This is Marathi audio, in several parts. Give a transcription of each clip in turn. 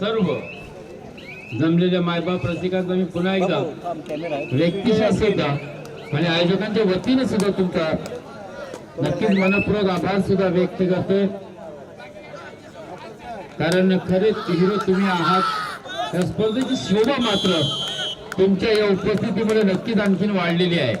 सर्व जमलेल्या मायबाप रसिकांचा मी पुन्हा एकदा व्यक्तिशा सुद्धा आणि आयोजकांच्या वतीने सुद्धा तुमचा नक्कीच मनपूर्वक आभार सुद्धा व्यक्त करतोय. कारण खरेच हिरो तुम्ही आहात. त्या स्पर्धेची शोभा मात्र तुमच्या या उपस्थितीमुळे नक्कीच आणखीन वाढलेली आहे.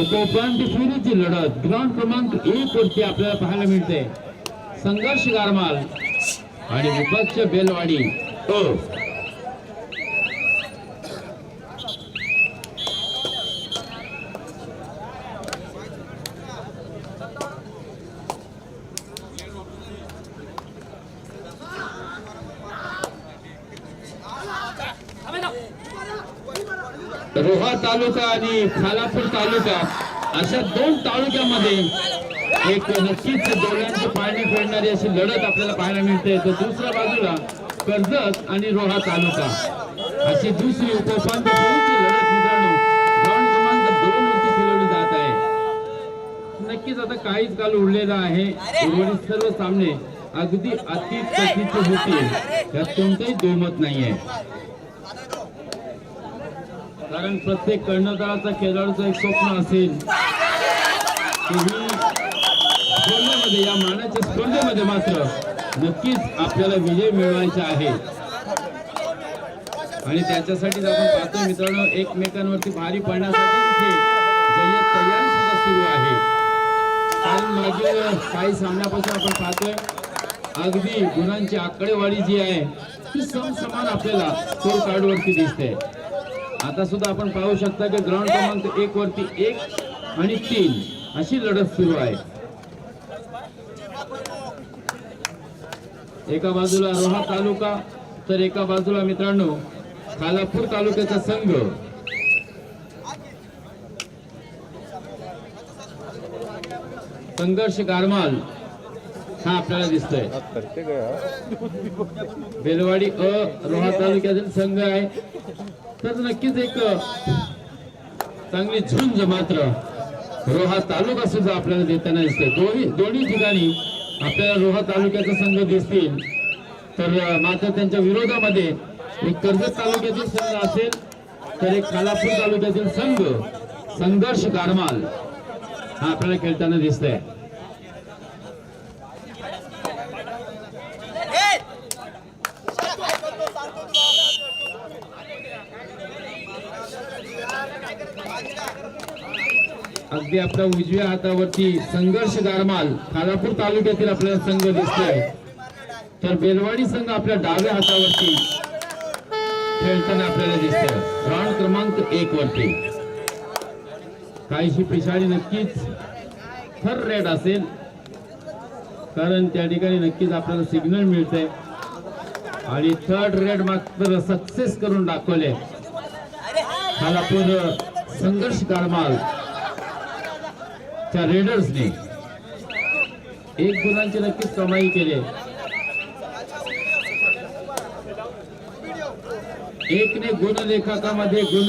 उपांत्य फेरीची लढत. ग्राउंड क्रमांक एक वरती आपल्याला पाहायला मिळते. संघर्ष गारमाल आणि विपक्ष बेलवाडी. अ रोहा तालुका आणि खालापूर तालुका अशा दोन तालुक्यामध्ये एक नक्कीच डोळ्यांची पाणी फेडणारी अशी लढत आपल्याला पाहायला मिळते. तर दुसऱ्या बाजूला कर्जत आणि रोहा तालुका. अशी दुसरी उपोपांत लढत मित्रांनो क्रमांक दोन वरती खेळवली जात आहे. नक्कीच आता काहीच काल उरलेला आहे. उर्वरित सर्व सामने अगदी अति चकीचे होतील. त्यात कोणतंही दोमत नाहीये. कारण प्रत्येक कर्णधाराचा खेळाडूचं एक स्वप्न असेल की ही स्पर्धेमध्ये या मानाच्या स्पर्धेमध्ये मात्र नक्कीच आपल्याला विजय मिळवायचा आहे. आणि त्याच्यासाठीच आपण पाहतो मित्रांनो एकमेकांवरती भारी पडण्यासाठी इथे जय्यत तयारी सुद्धा सुरू आहे. कारण मागील काही सामन्यापासून आपण पाहतोय अगदी गुणांची आकडेवारी जी आहे ती समसमान आपल्याला स्कोर कार्डवरती दिसते. आता सुद्धा आपण पाहू शकता की ग्राउंड क्रमांक एक वरती एक आणि तीन अशी लढत सुरू आहे. एका बाजूला रोहा तालुका तर एका बाजूला मित्रांनो खालापूर तालुक्याचा संघ. संघर्ष गारमाल हा आपल्याला दिसतोय. बेलवाडी अ रोहा तालुक्यातील संघ आहे. तर नक्कीच एक चांगली झुंज मात्र रोहा तालुका सुद्धा आपल्याला देताना दिसते दोन्ही दोन्ही ठिकाणी आपल्याला रोहा तालुक्याचा संघ दिसतील. तर मात्र त्यांच्या विरोधामध्ये एक कर्जत तालुक्यातील संघ असेल तर एक खालापूर तालुक्यातील संघ संघर्ष गारमाल हा आपल्याला खेळताना दिसतंय. अगदी आपल्या उजव्या हातावरती संघर्ष गारमाल खालापूर तालुक्यातील आपल्याला संघ दिसतोय. तर बेलवाडी संघ आपल्या डाव्या हातावरती खेळताना आपल्याला दिसतोय. राऊंड क्रमांक एक वरती. काहीशी पिछाडी नक्कीच थर रेड असेल. कारण त्या ठिकाणी नक्कीच आपल्याला सिग्नल मिळतंय. आणि थर्ड रेड मात्र सक्सेस करून दाखवले खालापूर संघर्ष गारमाल. त्या रेडर्सने एक गुणांची नक्कीच कमाई केली एकने गुण लेखकामध्ये गुण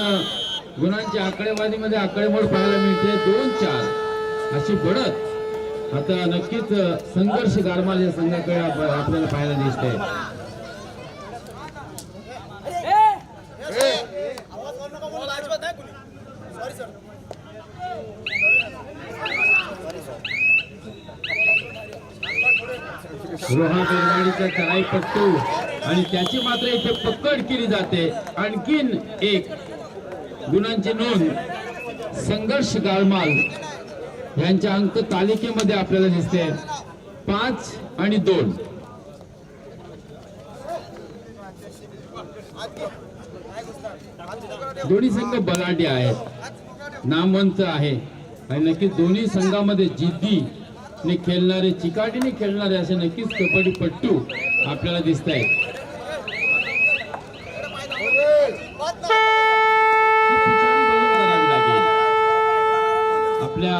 गुणांच्या आकडेवारीमध्ये आकडेमोड पाहायला मिळते. दोन चार. अशी बढत. आता नक्कीच संघर्ष गारमाल या संघाकडे आपल्याला पाहायला दिसते रोहा काय चढाईपट्टू आणि त्याची मात्र इथे पकड केली जाते. आणखीन एक गुणांची नोंद संघर्ष गाळमाल यांच्या अंक तालिकेमध्ये आपल्याला दिसते. पाच आणि दोन. दोन्ही संघ बलाढ्य आहेत. नामवंत आहे. आणि नक्की दोन्ही संघामध्ये जिद्दी ने खेळणारे चिकाटीने खेळणारे असे नक्कीच कबड्डीपट्टू आपल्याला दिसत आहेत आपल्या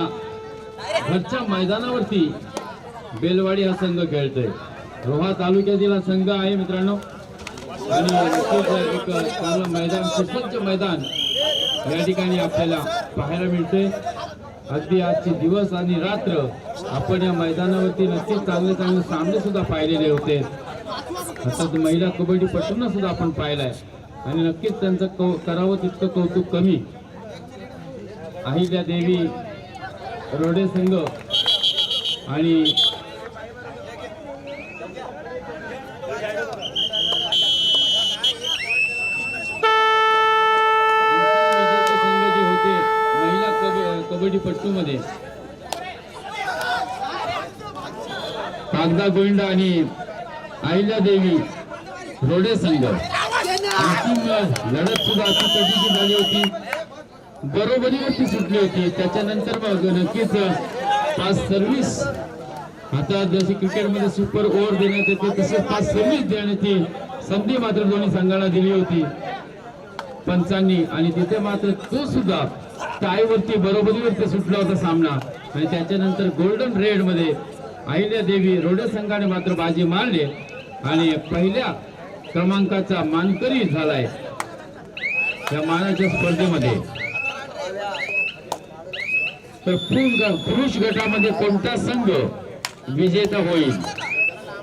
घरच्या मैदानावरती बेलवाडी हा संघ खेळतोय. रोहा तालुक्यातील हा संघ आहे मित्रांनो. आणि एक चांगलं मैदान सुसज्ज मैदान या ठिकाणी आपल्याला पाहायला मिळते अगदी आजचे दिवस आणि रात्र आपण या मैदानावरती नक्कीच चांगले चांगले सामने सुद्धा पाहिलेले होते. आता महिला कबड्डीपटूंना सुद्धा आपण पाहिलाय. आणि नक्कीच त्यांचं कौ करावं तितकं कौतुक कमी. अहिल्या देवी रोडे संघ आणि विजेते संघ जे होते महिला कब कागदा गोविंदा आणि अहिल्या देवी रोडे संघ. अंतिम लढत सुद्धा अति झाली होती. बरोबरीवरती सुटली होती. त्याच्यानंतर मग नक्कीच पाच सर्व्हिस आता जसे क्रिकेटमध्ये सुपर ओव्हर देण्यात येते तसे पाच सर्व्हिस देण्याची संधी मात्र दोन्ही संघाला दिली होती. पंचांनी. आणि तिथे मात्र तो सुद्धा टायवरती बरोबरीवरती सुटला होता सामना. आणि त्याच्यानंतर गोल्डन रेडमध्ये अहिल्या देवी रोडे संघाने मात्र बाजी मारली आणि पहिल्या क्रमांकाचा मानकरी झालाय या मानाच्या स्पर्धेमध्ये. तर पुरुष पुरुष गटामध्ये कोणता संघ विजेता होईल?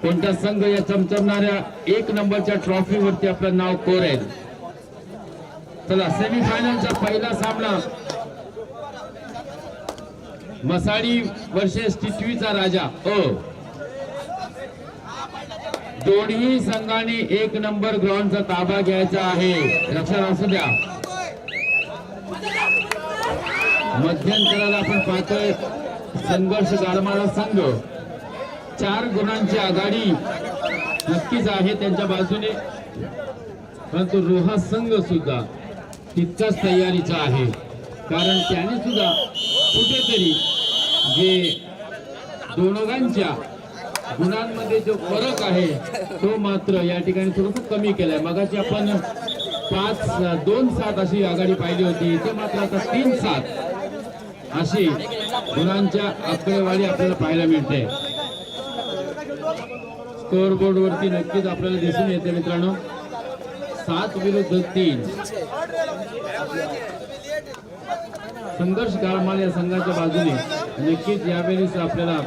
कोणता संघ या चमचमणाऱ्या एक नंबरच्या ट्रॉफीवरती आपलं नाव कोरेल चला सेमीफायनलचा पहिला सामना मसाडी वर्सेस टिटवीचा राजा. अ दोन्ही संघाने एक नंबर ग्राउंडचा ताबा घ्यायचा आहे. लक्षात असू द्या. मध्यंतराला आपण पाहतोय संघर्ष गारमारा संघ. चार गुणांची आघाडी नक्कीच आहे त्यांच्या बाजूने. परंतु रोहा संघ सुद्धा तितकाच तयारीचा आहे. कारण त्याने सुद्धा कुठेतरी जे दोघांच्या गुणांमध्ये जो फरक आहे तो मात्र या ठिकाणी थोडस कमी केलाय. मगाची आपण पाच दोन सात अशी आघाडी पाहिली होती. इथे मात्र आता तीन सात अशी गुणांच्या आकडेवारी आपल्याला पाहायला मिळते. स्कोअर बोर्ड वरती नक्कीच आपल्याला दिसून येते मित्रांनो. सात विरुद्ध तीन. संघर्ष गाळमाल या संघाच्या बाजूने नक्कीच यावेळेस आपल्याला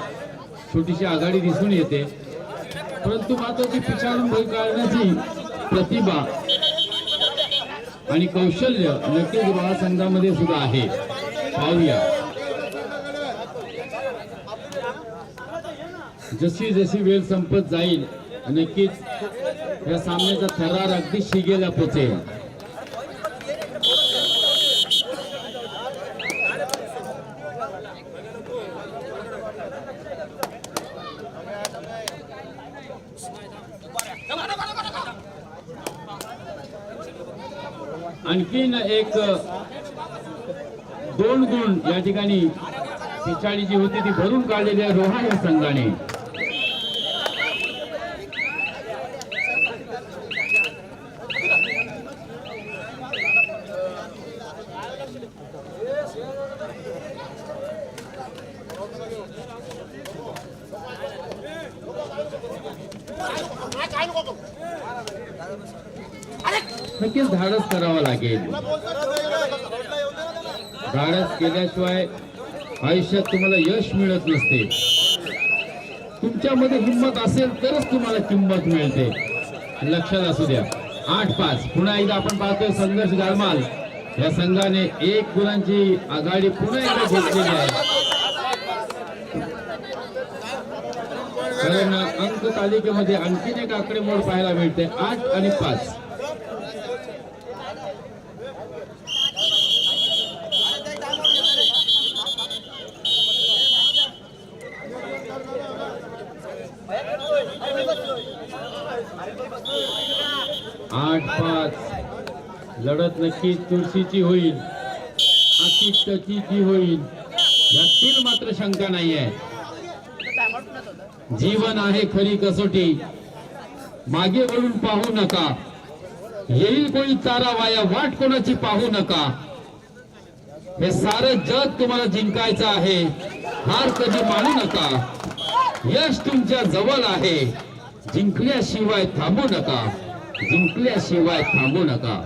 छोटीशी आघाडी दिसून येते. परंतु मात्र ती पिछाडून भय काढण्याची प्रतिभा आणि कौशल्य नक्कीच महासंघामध्ये सुद्धा आहे. पाहूया. जशी जशी वेळ संपत जाईल नक्कीच या सामन्याचा थरार अगदी शिगेला पोचेल. आणखीन एक दोन गुण या ठिकाणी पिछाडी जी होती ती भरून काढलेली आहे रोहा या संघाने. नक्कीच धाडस करावं लागेल. धाडस केल्याशिवाय आयुष्यात तुम्हाला यश मिळत नसते. तुमच्यामध्ये हिंमत असेल तरच तुम्हाला किंमत मिळते. लक्षात असू द्या. आठ पाच. पुन्हा एकदा आपण पाहतोय संघर्ष गारमाल या संघाने एक गुणांची आघाडी पुन्हा एकदा घेतलेली आहे. सगळ्यांना अंक तालिकेमध्ये आणखीन एक आकडेमोड पाहायला मिळते. आठ आणि पाच. आठ पाच. लढत नक्की तुळशीची होईल. अतिष्टची होईल. यातील मात्र शंका नाही आहे जीवन आहे खरी कसोटी. मागे वळून पाहू नका. येईल कोणी चारा वाया वाट कोणाची पाहू नका. हे सारं जग तुम्हाला जिंकायचं आहे. हार कधी मानू नका. यश तुमच्या जवळ आहे. जिंकल्याशिवाय थांबू नका. जिंकल्याशिवाय थांबू नका.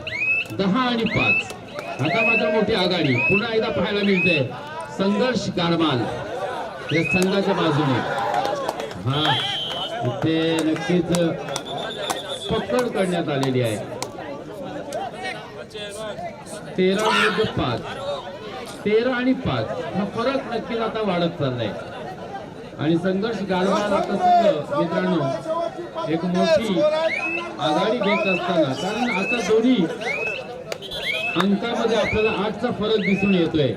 दहा आणि पाच. आता मात्र मोठी आघाडी. पुन्हा एकदा पाहायला मिळते. संघर्ष कारमाल या संघाच्या बाजूने. हा. इथे नक्कीच पकड करण्यात आलेली आहे. तेरा विरुद्ध पाच. तेरा आणि पाच. हा फरक नक्कीच आता वाढत चाललाय. आणि संघर्ष गाडवाल आता मित्रांनो एक मोठी आघाडी घेत असताना कारण आता दोन्ही अंकामध्ये आपल्याला आठचा फरक दिसून येतोय.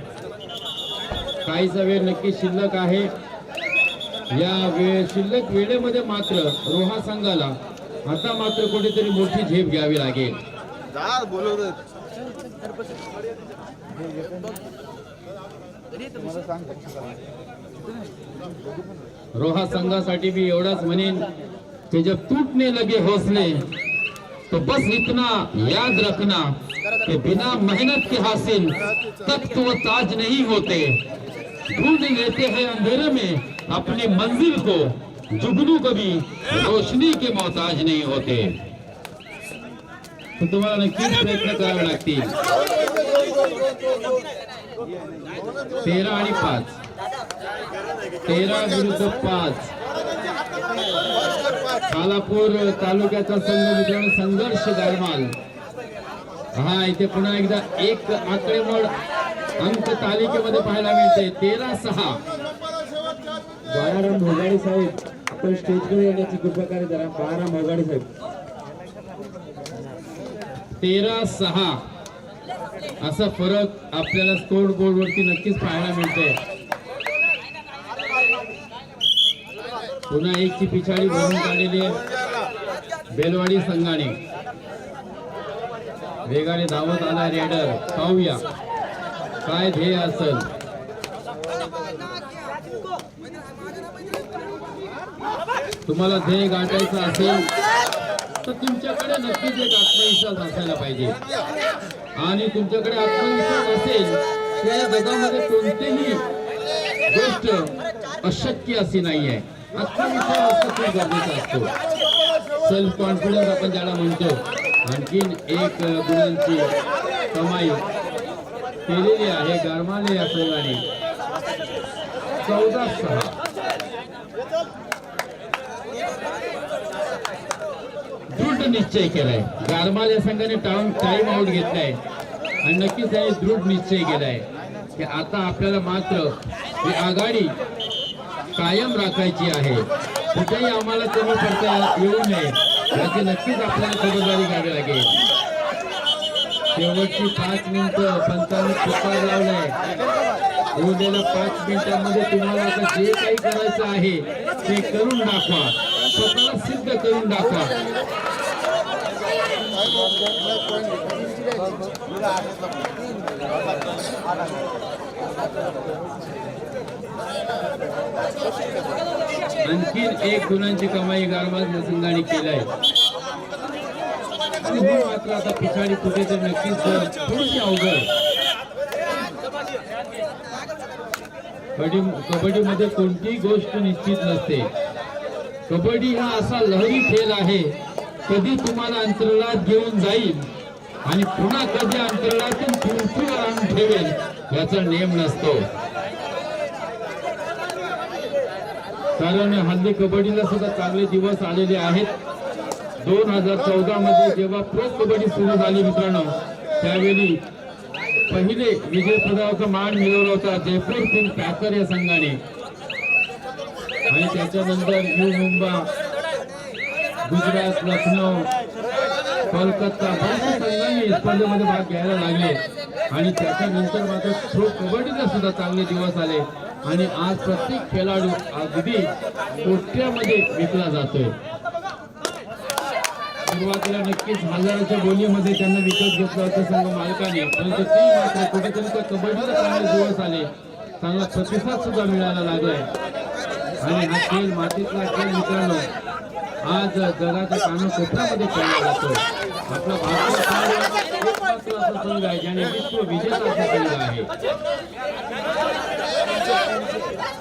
काहीचा वेळ नक्की शिल्लक आहे. या वेळ शिल्लक वेळेमध्ये मात्र रोहा संघाला आता मात्र कुठेतरी मोठी झेप घ्यावी लागेल. रोहा संघासाठी भी एवढाच म्हणेन कि जब टूटने लगे हौसले तो बस इतना याद रखना कि बिना मेहनत के हासिल तख्त व ताज नहीं होते. ढूंढ लेते हैं अंधेरे में अपनी मंजिल को जुगनू कभी रोशनी के मोहताज नहीं होते। तर तुम्हाला नक्कीच प्रयत्न करावे लागतील तेरा आणि पाच। तेरा विरुद्ध पाच। खालापूर तालुक्याचा संघ मित्रांनो संघर्ष गारमाल हा इथे पुन्हा एकदा एक आकडेमोड अंक तालिकेमध्ये पाहायला मिळते. तेरा सहा. बाळाराम भोगाडे साहेब आपण स्टेजकडे येण्याची कृपा करा जरा. बाळाराम भोगाडे साहेब. तेरा सहा. असा फरक आपल्याला स्कोर बोर्ड वरती नक्कीच पाहायला मिळते पुन्हा एकची पिछाडी भरून काढलेली आहे. बेलवाडी संघाने. वेगाने धावत आला रेडर. पाहूया. काय ध्येय असेल? तुम्हाला ध्येय गाठायचं असेल तर तुमच्याकडे नक्कीच एक आत्मविश्वास असायला पाहिजे. आणि तुमच्याकडे आत्मविश्वास असेल तर या जगामध्ये कोणतीही गोष्ट अशक्य अशी नाही आहे आत्मविश्वास असणं खूप गरजेचा असतो. सेल्फ कॉन्फिडन्स आपण ज्याला म्हणतो आणखीन एक गुणांची कमाई केलेली आहे गारमाले या संघाने चौदा सहा. दृढ निश्चय केलाय. गारमाल या संघाने टाइम टाइम आउट घेतलाय. आणि नक्कीच त्याने दृढ निश्चय केलाय. की आता आपल्याला मात्र ही आघाडी कायम राखायची आहे. कुठेही आम्हाला कमी पडता येऊ नये. याची नक्कीच आपल्याला खबरदारी घ्यावी लागेल. शेवटची पाच मिनिटं पंचावन्न पुकार लावलाय उरलेल्या पाच मिनिटांमध्ये तुम्हाला आता जे काही करायचं आहे ते करून दाखवा. स्वतःला सिद्ध करून दाखवा. आणखीन एक गुणांची कमाई गारबाज संघाने केली आहे. मात्र आता पिछाडी कुठेतरी नक्कीच थोडीशी अवघड कबड्डी कबड्डीमध्ये कोणतीही गोष्ट निश्चित नसते. कबड्डी हा असा लहरी खेळ आहे कधी तुम्हाला अंतराळात घेऊन जाईल आणि पुन्हा कधी अंतराळातून पृथ्वीवर आणून ठेवेल याचा नेम नसतो. कारण हल्ली कबड्डीला सुद्धा चांगले दिवस आलेले आहेत. दोन हजार चौदा मध्ये जेव्हा प्रो कबड्डी सुरू झाली मित्रांनो त्यावेळी पहिले विजय पदकाचा मान मिळवला होता जयपूर किंग पॅकर या संघाने. आणि त्याच्यानंतर यू मुंबा गुजरात लखनौ कोलकाता बऱ्याचशा संघांनी स्पर्धेमध्ये भाग घ्यायला लागले. आणि त्याच्यानंतर मात्र प्रो कबड्डीला सुद्धा चांगले दिवस आले. आणि आज प्रत्येक खेळाडू अगदी कोट्यामध्ये विकला जातोय. सुरुवातीला नक्कीच हजाराच्या बोलीमध्ये त्यांना विकत घेतलं होतं संघ मालकाने. परंतु ती मात्र कुठेतरी त्या कबड्डीला चांगले दिवस आले. चांगला प्रतिसाद सुद्धा मिळायला लागलाय. आणि हा खेळ मातीतला खेळ मित्रांनो आज जगाच्या कानाकोपऱ्यामध्ये खेळला जातो. आपला भारतीय असा संघ आहे ज्याने विश्व विजेता असा संघ आहे.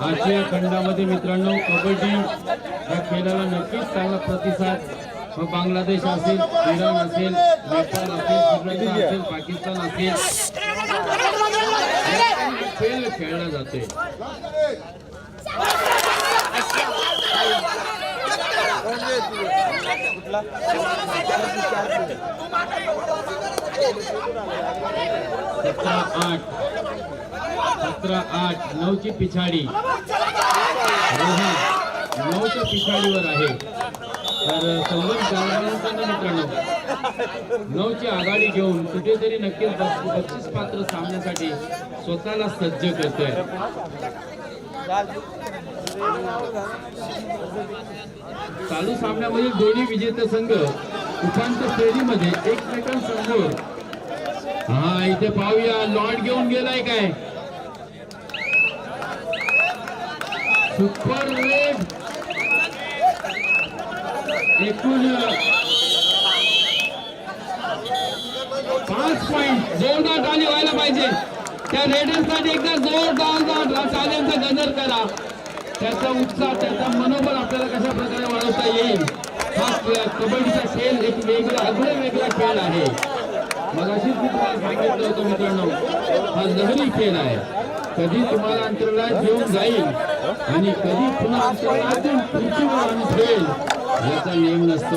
आशिया खंडामध्ये मित्रांनो कबड्डी या खेळाला नक्कीच चांगला प्रतिसाद मग बांगलादेश असेल इराण असेल नेपाळ असेल श्रीलंका असेल पाकिस्तान असेल. खेळ खेळला जातोय. सतरा आठ. सतरा आठ. नऊची पिछाडी. रोहन नऊच्या पिछाडीवर आहे. तर संगम जाणवण्याचं मित्रांनो नऊची आघाडी घेऊन कुठेतरी नक्कीच बक्षीस पात्र सामन्यासाठी स्वतःला सज्ज करतोय. चालू सामन्यामध्ये दोन्ही विजेते संघ उपांत्य फेरीमध्ये एकमेकांसमोर हा इथे पाहूया. लॉर्ड घेऊन गेलाय काय? Super raid. एकूण पाच पॉईंट जोरदार टाळी व्हायला पाहिजे. त्या रेडर्ससाठी एकदा जोरदार टाळ्यांचा गजर करा. त्याचा उत्साह त्याचा मनोबल आपल्याला कशा प्रकारे वाढवता येईल? हा कबड्डीचा खेळ एक वेगळा अगदी वेगळा खेळ आहे. मगाशीच मी तुम्हाला सांगितलं होतं मित्रांनो हा लहरी खेळ आहे. कधी तुम्हाला अंतराळात घेऊन जाईल आणि कधी पुन्हा अंतराळातून पृथ्वीवर आणून ठेवेल. याचा नियम नसतो